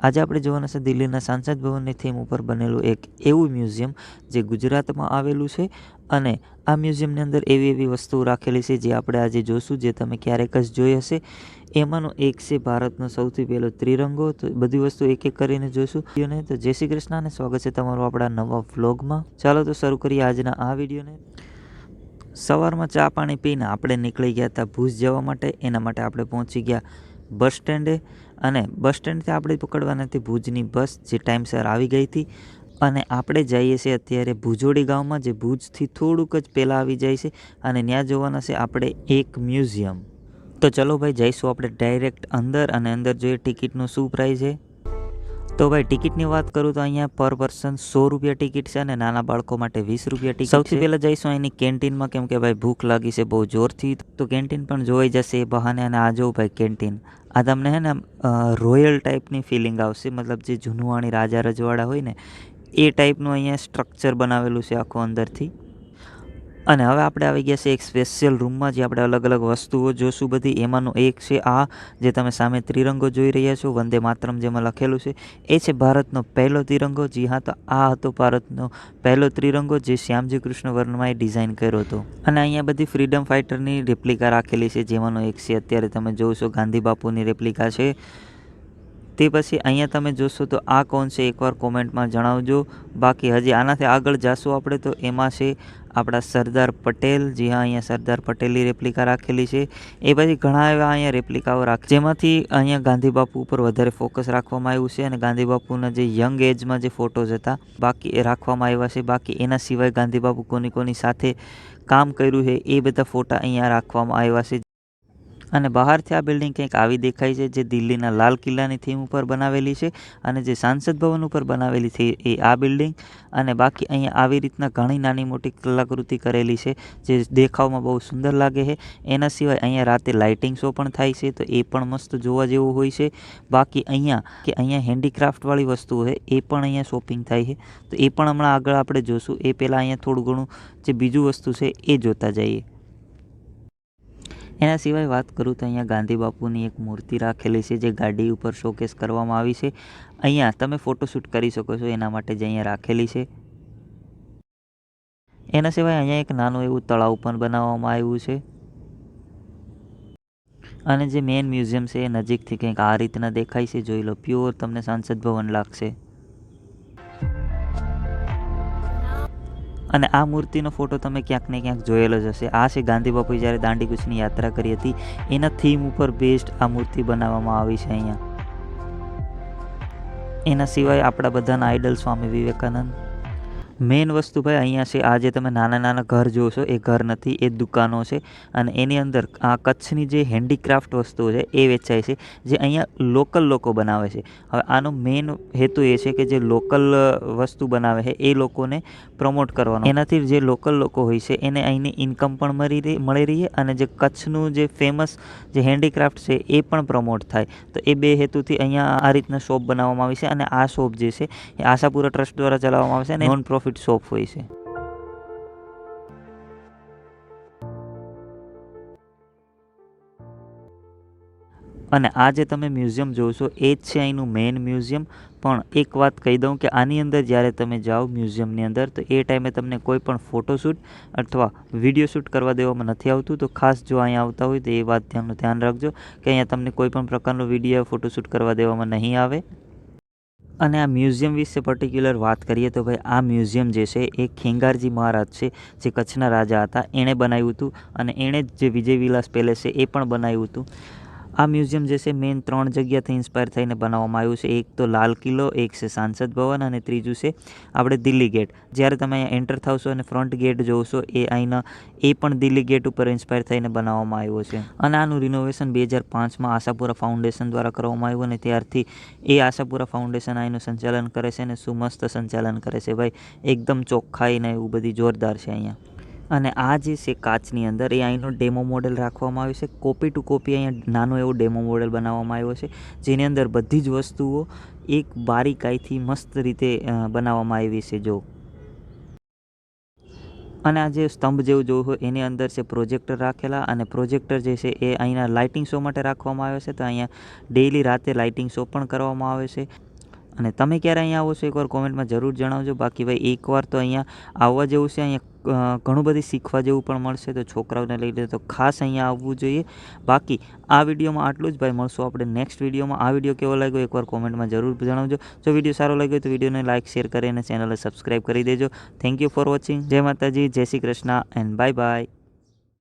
આજે આપણે જોવાના છે દિલ્હીના સાંસદ ભવનની થીમ ઉપર બનેલું એક એવું મ્યુઝિયમ જે ગુજરાતમાં આવેલું છે અને આ મ્યુઝિયમની અંદર એવી એવી વસ્તુઓ રાખેલી છે જે આપણે આજે જોશું, જે તમે ક્યારેક જ જોઈ હશે. એમાંનો એક છે ભારતનો સૌથી પહેલો ત્રિરંગો. તો બધી વસ્તુ એક એક કરીને જોઈશું તો જય શ્રી કૃષ્ણ સ્વાગત છે તમારું આપણા નવા વ્લોગમાં. ચાલો તો શરૂ કરીએ આજના આ વિડીયોને. સવારમાં ચા પાણી પીને આપણે નીકળી ગયા હતા ભુજ જવા માટે. એના માટે આપણે પહોંચી ગયા બસ સ્ટેન્ડે. અને બસ સ્ટેન્ડથી આપણે પકડવાના હતી ભુજની બસ જે ટાઈમસર આવી ગઈ હતી. અને આપણે જઈએ છીએ અત્યારે ભુજોડી ગામમાં, જે ભુજથી થોડુંક જ પહેલાં આવી જાય છે. અને ત્યાં જોવાના છે આપણે એક મ્યુઝિયમ. તો ચલો ભાઈ, જઈશું આપણે ડાયરેક્ટ અંદર અને અંદર જોઈએ ટિકિટનું શું પ્રાઇસ છે. તો ભાઈ ટિકિટની વાત કરું તો અહીંયા પર પર્સન સો રૂપિયા ટિકિટ છે અને નાના બાળકો માટે વીસ રૂપિયા ટિકિટ સૌથી પહેલાં જઈશું અહીંની કેન્ટીનમાં કેમ કે ભાઈ ભૂખ લાગી છે બહુ જોરથી. તો કેન્ટીન પણ જોઈ જશે એ બહાને અને આ જોઉં ભાઈ કેન્ટીન. આ તમને હે ને રોયલ ટાઈપની ફિલિંગ આવશે. મતલબ જે જૂનવાણી રાજા રજવાડા હોય ને એ ટાઈપનું અહીંયા સ્ટ્રક્ચર બનાવેલું છે આખું અંદરથી. અને હવે આપણે આવી ગયા છે એક સ્પેશિયલ રૂમમાં જે આપણે અલગ અલગ વસ્તુઓ જોશું બધી. એમાંનું એક છે આ, જે તમે સામે ત્રિરંગો જોઈ રહ્યા છો, વંદે માતરમ જેમાં લખેલું છે. એ છે ભારતનો પહેલો ત્રિરંગો. જી હા, તો આ હતો ભારતનો પહેલો ત્રિરંગો જે શ્યામજી કૃષ્ણ વર્માએ ડિઝાઇન કર્યો હતો. અને અહીંયા બધી ફ્રીડમ ફાઇટરની રેપ્લિકા રાખેલી છે. જેમાંનો એક છે, અત્યારે તમે જોશો ગાંધી બાપુની રેપ્લિકા છે. તે પછી અહીંયા તમે જોશો તો આ કોણ છે? એકવાર કોમેન્ટમાં જણાવજો. બાકી હજી આનાથી આગળ જાશું આપણે તો એમાં છે આપણા સરદાર પટેલ. જે હા, અહીંયા સરદાર પટેલની રેપ્લિકા રાખેલી છે. એ પછી ઘણા એવા અહીંયા રેપ્લિકાઓ રાખ, જેમાંથી અહીંયા ગાંધી બાપુ ઉપર વધારે ફોકસ રાખવામાં આવ્યું છે અને ગાંધી બાપુના જે યંગ એજમાં જે ફોટોઝ હતા, બાકી એ રાખવામાં આવ્યા છે. બાકી એના સિવાય ગાંધી બાપુ કોની કોની સાથે કામ કર્યું છે એ બધા ફોટા અહીંયા રાખવામાં આવ્યા છે. અને બહારથી આ બિલ્ડિંગ કંઈક આવી દેખાય છે, જે દિલ્હીના લાલ કિલ્લાની થીમ ઉપર બનાવેલી છે અને જે સાંસદ ભવન ઉપર બનાવેલી છે એ આ બિલ્ડિંગ. અને બાકી અહીંયા આવી રીતના ઘણી નાની મોટી કલાકૃતિ કરેલી છે, જે દેખાવમાં બહુ સુંદર લાગે છે. એના સિવાય અહીંયા રાતે લાઇટિંગ શો પણ થાય છે, તો એ પણ મસ્ત જોવા જેવું હોય છે. બાકી અહીંયા, કે અહીંયા હેન્ડીક્રાફ્ટવાળી વસ્તુઓ છે, એ પણ અહીંયા શોપિંગ થાય છે. તો એ પણ હમણાં આગળ આપણે જોશું. એ પહેલાં અહીંયા થોડું ઘણું જે બીજું વસ્તુ છે, એ જોતા જઈએ. એના સિવાય વાત કરું તો અહીંયા ગાંધી બાપુની એક મૂર્તિ રાખેલી છે, જે ગાડી ઉપર શોકેસ કરવામાં આવી છે. અહીંયા તમે ફોટોશૂટ કરી શકો છો, એના માટે જે અહીંયા રાખેલી છે. એના સિવાય અહીંયા એક નાનું એવું તળાવ પણ બનાવવામાં આવ્યું છે. અને જે મેઇન મ્યુઝિયમ છે એ નજીકથી કંઈક આ રીતના દેખાય છે. જોઈ લો પ્યોર તમને સાંસદ ભવન લાગશે. અને આ મૂર્તિનો ફોટો તમે ક્યાંક ને ક્યાંક જોયેલો જ હશે. આ છે ગાંધી બાપુએ જ્યારે દાંડીકૂચની યાત્રા કરી હતી, એના થીમ ઉપર બેસ્ડ આ મૂર્તિ બનાવવામાં આવી છે અહીંયા. એના સિવાય આપણા બધાના આઈડલ સ્વામી વિવેકાનંદ મેઇન વસ્તુ ભાઈ અહીંયા છે, આ જે તમે નાના નાના ઘર જોશો એ ઘર નથી, એ દુકાનો છે અને એની અંદર આ કચ્છની જે હેન્ડીક્રાફ્ટ વસ્તુઓ છે, એ વેચાય છે, જે અહીંયા લોકલ લોકો બનાવે છે. હવે આનો મેઇન હેતુ એ છે કે જે લોકલ વસ્તુ બનાવે છે, એ લોકોને પ્રમોટ કરવાનો. એનાથી જે લોકલ લોકો હોય છે, એને અહીંની ઇન્કમ પણ મળી રહી મળી રહી અને જે કચ્છનું જે ફેમસ જે હેન્ડીક્રાફ્ટ છે, એ પણ પ્રમોટ થાય. તો એ બે હેતુથી અહીંયા આ રીતના શોપ બનાવવામાં આવી છે અને આ શોપ જે છે, એ આશાપુરા ટ્રસ્ટ દ્વારા ચલાવવામાં આવે છે અને નોન પ્રોફિટ શોપ હોય છે. અને આ જે તમે મ્યુઝિયમ જોશો એ જ છે અહીંનું મેઇન મ્યુઝિયમ. પણ એક વાત કહી દઉં કે આની અંદર જ્યારે તમે જાઓ મ્યુઝિયમની અંદર, તો એ ટાઈમે તમને કોઈ પણ ફોટોશૂટ અથવા વીડિયો શૂટ કરવા દેવામાં નથી આવતું. તો ખાસ જો અહીંયા આવતા હોય તો એ વાત ધ્યાનનું ધ્યાન રાખજો કે અહીંયા તમને કોઈ પણ પ્રકારનો વીડિયો ફોટોશૂટ કરવા દેવામાં નહીં આવે. અને આ મ્યુઝિયમ વિશે પર્ટિક્યુલર વાત કરીએ તો ભાઈ, આ મ્યુઝિયમ જે છે, એ ખેંગારજી મહારાજ છે, જે કચ્છના રાજા હતા. એણે બનાવ્યું હતું અને એણે જ જે વિજય વિલાસ પેલેસ છે એ પણ બનાવ્યું હતું. આ મ્યુઝિયમ જે છે, મેઇન ત્રણ જગ્યાથી ઇન્સ્પાયર થઈને બનાવવામાં આવ્યું છે. એક તો લાલ કિલ્લો, એક છે સાંસદ ભવન અને ત્રીજું છે આપણે દિલ્હી ગેટ જ્યારે તમે અહીંયા એન્ટર થશો અને ફ્રન્ટ ગેટ જોશો એ અહીંના, એ પણ દિલ્હી ગેટ ઉપર ઇન્સ્પાયર થઈને બનાવવામાં આવ્યો છે. અને આનું રિનોવેશન બે હજાર પાંચમાં આશાપુરા ફાઉન્ડેશન દ્વારા કરવામાં આવ્યું અને ત્યારથી એ આશાપુરા ફાઉન્ડેશન અહીંનું સંચાલન કરે છે અને સુમસ્ત સંચાલન કરે છે. ભાઈ, એકદમ ચોખ્ખાઈ ને એવું બધી જોરદાર છે અહીંયા. અને આ જે છે કાચની અંદર, એ અહીંનો ડેમો મોડેલ રાખવામાં આવ્યો છે. કોપી ટુ કોપી અહીંયા નાનો એવો ડેમો મોડેલ બનાવવામાં આવ્યો છે, જેની અંદર બધી જ વસ્તુઓ એક બારીકાઈથી મસ્ત રીતે બનાવવામાં આવી છે, જો. અને આ જે સ્તંભ જેવું જોવું હોય, એની અંદર છે પ્રોજેક્ટર રાખેલા અને પ્રોજેક્ટર જે છે એ અહીંના લાઇટિંગ શો માટે રાખવામાં આવે છે. તો અહીંયા ડેઈલી રાતે લાઇટિંગ શો પણ કરવામાં આવે છે. અને તમે ક્યારે અહીંયા આવો છો, એકવાર કોમેન્ટમાં જરૂર જણાવજો. બાકી ભાઈ, એકવાર તો અહીંયા આવવા જેવું છે, અહીંયા ઘણું બધી શીખવા જેવું પણ મળશે. તો છોકરાઓને લઈને તો ખાસ અહીંયા આવવું જોઈએ. બાકી આ વિડીયોમાં આટલું જ ભાઈ. મળશું આપણે નેક્સ્ટ વિડીયોમાં. આ વીડિયો કેવો લાગ્યો એકવાર કોમેન્ટમાં જરૂર જણાવજો. જો વીડિયો સારો લાગ્યો તો વિડીયોને લાઇક શેર કરી અને ચેનલને સબસ્ક્રાઈબ કરી દેજો. થેન્ક યુ ફોર વોચિંગ જય માતાજી. જય Shri Krishna and bye bye